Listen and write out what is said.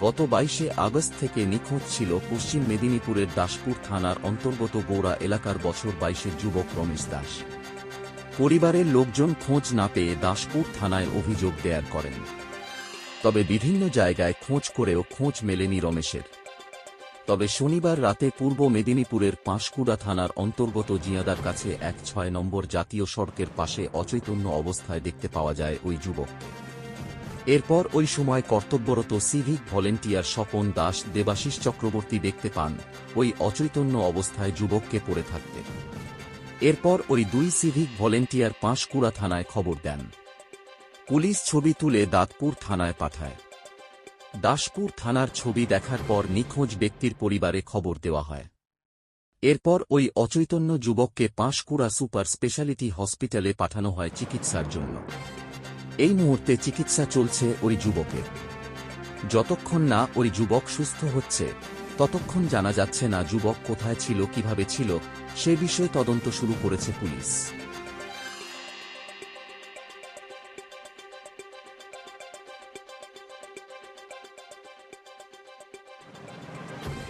গত বাইশে আগস্ট থেকে নিখোঁজ ছিল পশ্চিম মেদিনীপুরের দাসপুর থানার অন্তর্গত গৌড়া এলাকার বছর বাইশের যুবক রমেশ দাস। পরিবারের লোকজন খোঁজ না পেয়ে দাসপুর থানায় অভিযোগ দেয়ার করেন। তবে বিভিন্ন জায়গায় খোঁজ করেও খোঁজ মেলেনি রমেশের। তবে শনিবার রাতে পূর্ব মেদিনীপুরের পাঁশকুড়া থানার অন্তর্গত জিয়াদার কাছে এক ছয় নম্বর জাতীয় সড়কের পাশে অচৈতন্য অবস্থায় দেখতে পাওয়া যায় ওই যুবককে এরপর ওই সময় কর্তব্যরত সিভিক ভলেন্টিয়ার স্বপন দাস, দেবাশিস চক্রবর্তী দেখতে পান ওই অচৈতন্য অবস্থায় যুবককে পড়ে থাকতে। এরপর ওই দুই সিভিক ভলেন্টিয়ার পাঁশকুড়া থানায় খবর দেন। পুলিশ ছবি তুলে দাঁতপুর থানায় পাঠায়। দাসপুর থানার ছবি দেখার পর নিখোঁজ ব্যক্তির পরিবারে খবর দেওয়া হয়। এরপর ওই অচৈতন্য যুবককে পাঁশকুড়া সুপার স্পেশালিটি হসপিটালে পাঠানো হয় চিকিৎসার জন্য। এই মুহূর্তে চিকিৎসা চলছে ওই যুবকের। যতক্ষণ না ওই যুবক সুস্থ হচ্ছে, ততক্ষণ জানা যাচ্ছে না যুবক কোথায় ছিল, কীভাবে ছিল, সে বিষয়ে তদন্ত শুরু করেছে পুলিশ।